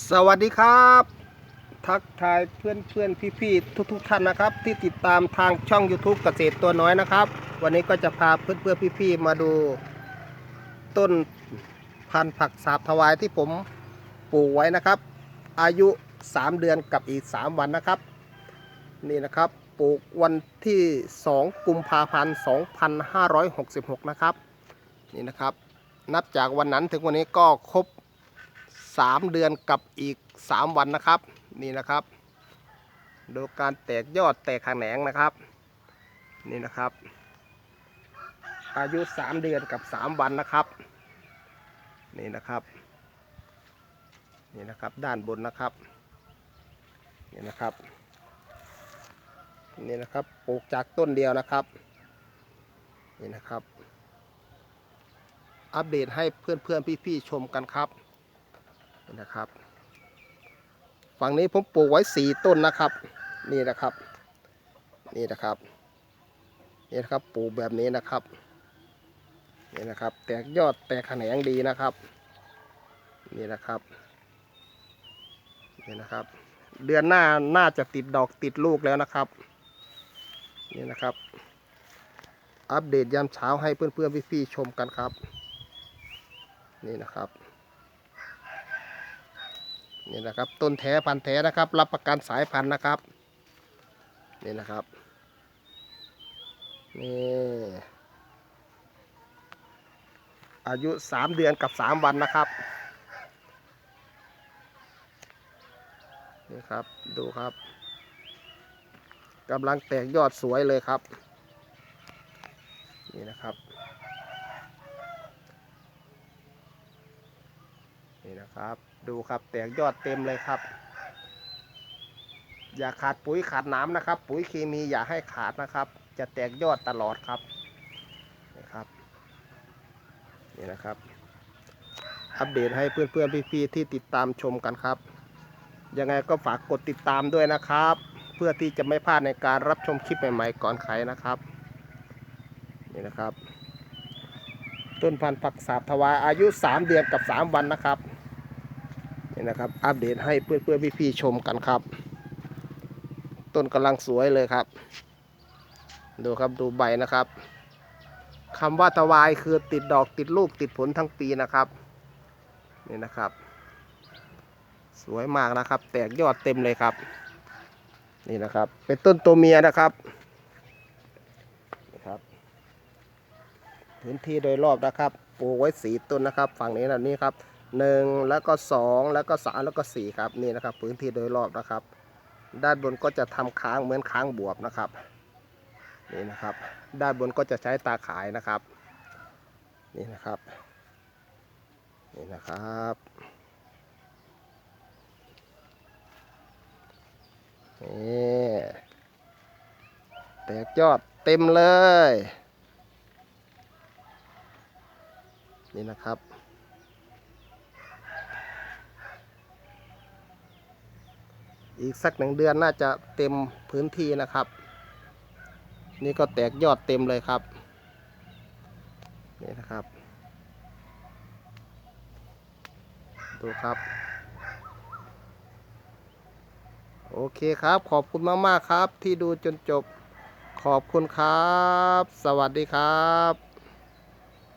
สวัสดีครับ ทักทายเพื่อนเพื่อนพี่พี่ทุกทุกท่านนะครับ ที่ติดตามทางช่อง YouTube เกษตรตัวน้อยนะครับ วันนี้ก็จะพาเพื่อนเพื่อนพี่พี่ๆมาดู ต้นพันธุ์ผักสาบถวายที่ผมปลูกไว้นะครับ อายุ 3 เดือนกับอีก 3 วันนะครับ นี่นะครับปลูกวันที่ 2 กุมภาพันธ์2566 นะครับ นี่นะครับ นับจากวันนั้นถึงวันนี้ก็ครบ 3 เดือนกับอีก 3 วันนะครับ นี่นะครับ ดูการแตกยอดแตกแขนงนะครับ นี่นะครับ อายุ 3 เดือนกับ 3 วันนะครับ นี่นะครับ นี่นะครับด้านบนนะครับ นี่นะครับ นี่นะครับปลูกจากต้นเดียวนะครับ นี่นะครับอัปเดตให้เพื่อนๆ พี่ๆ ชมกันครับ นะครับ ฝั่งนี้ผมปลูกไว้สี่ต้นนะครับ นี่นะครับ นี่นะครับ นี่นะครับปลูกแบบนี้นะครับ นี่นะครับ แตกยอดแตกแขนงดีนะครับ นี่นะครับ นี่นะครับ เดือนหน้าน่าจะติดดอกติดลูกแล้วนะครับ นี่นะครับอัปเดตยามเช้าให้เพื่อนๆพี่ๆชมกันครับ นี่นะครับ นี่นะครับ ต้นแท้พันแท้นะครับ รับประกันสายพันธุ์นะครับ นี่นะครับนี่อายุสามเดือนกับสามวันนะครับนี่ครับดูครับกำลังแตกยอดสวยเลยครับ นี่นะครับนี่นะครับ ดูครับแตกยอดเต็มเลยครับ อย่าขาดปุ๋ยขาดน้ำนะครับ ปุ๋ยเคมีอย่าให้ขาดนะครับ จะแตกยอดตลอดครับนี่ครับนี่นะครับ อัปเดตให้เพื่อนๆพี่ๆที่ติดตามชมกันครับ ยังไงก็ฝากกดติดตามด้วยนะครับ เพื่อที่จะไม่พลาดในการรับชมคลิปใหม่ๆก่อนใครนะครับนี่นะครับ ต้นพันธุ์ผักสาบทวายอายุ 3 เดือนกับ 3 วันนะครับ นี่นะครับ อัปเดตให้เพื่อนๆพี่ๆชมกันครับ ต้นกำลังสวยเลยครับ ดูครับดูใบนะครับคำว่าทวายคือติดดอกติดลูกติดผลทั้งปีนะครับนี่นะครับ สวยมากนะครับ แตกยอดเต็มเลยครับ นี่นะครับ เป็นต้นตัวเมียนะครับนะครับ พื้นที่โดยรอบนะครับปลูกไว้สีต้นนะครับ ฝั่งนี้นะนี่ครับ หนึ่งแล้วก็สองแล้วก็สามแล้วก็สี่ครับนี่นะครับพื้นที่โดยรอบนะครับ ด้านบนก็จะทำค้างเหมือนค้างบวบนะครับนี่นะครับด้านบนก็จะใช้ตาขายนะครับนี่นะครับนี่นะครับนี่แตกยอดเต็มเลย นี่นะครับ อีกสักหนึ่งเดือนน่าจะเต็มพื้นที่นะครับ นี่ก็แตกยอดเต็มเลยครับ นี่นะครับ ดูครับ โอเคครับ ขอบคุณมาก ๆ ครับ ที่ดูจนจบ ขอบคุณครับ สวัสดีครับ